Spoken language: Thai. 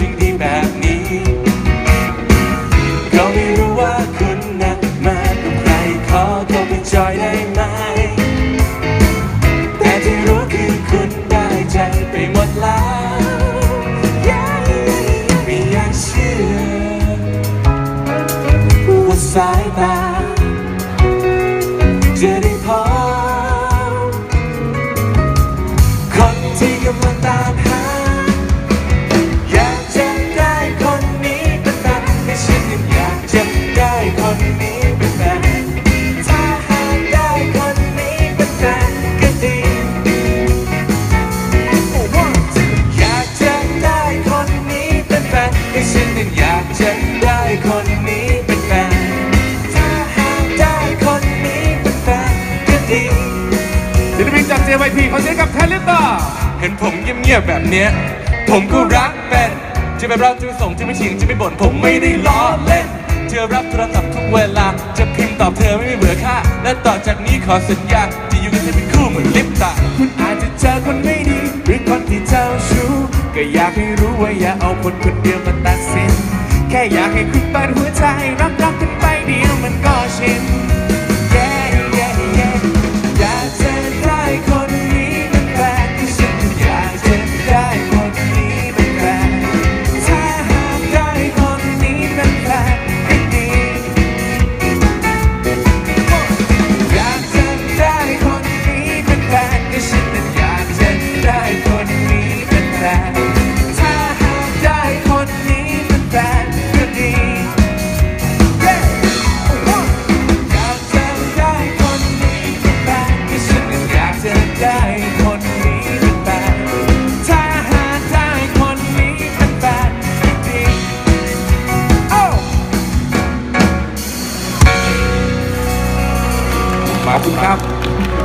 ที่แบบนี้ ก็ไม่รู้ว่าคุณนะมากับใครขอโทรไปจอยได้ไหม แต่ที่รู้คือคุณได้ใจไปหมดแล้วไม่อยากเชื่อว่าสายตาจะได้ เป็นแฟนให้ฉันยังอยากจะได้คนนี้เป็นแฟน ถ้าหากได้คนนี้เป็นแฟนก็ดีศิลปินจาก JYP ขอเสียงกับแทนลิตาเห็นผมเงียบๆแบบเนี้ย ผมก็รักเป็นจะไปรับจะไปส่งจะไม่ชิงจะไม่บ่นผมไม่ได้ล้อเล่น เธอรับโทรศัพท์ทุกเวลา จะพิมพ์ตอบเธอไม่มีเบื่อค่า และต่อจากนี้ขอสัญญาจะอยู่กันให้เป็นคู่เหมือนลิปตาคุณอาจจะเจอคนไม่ดีหรือคนที่เจ้าชู้ ก็อยากให้รู้ว่าอย่าเอาคนคนเดียวมาตัดสิน แค่อยากให้คุณเปิดหัวใจรับรัก ขอบคุณครับ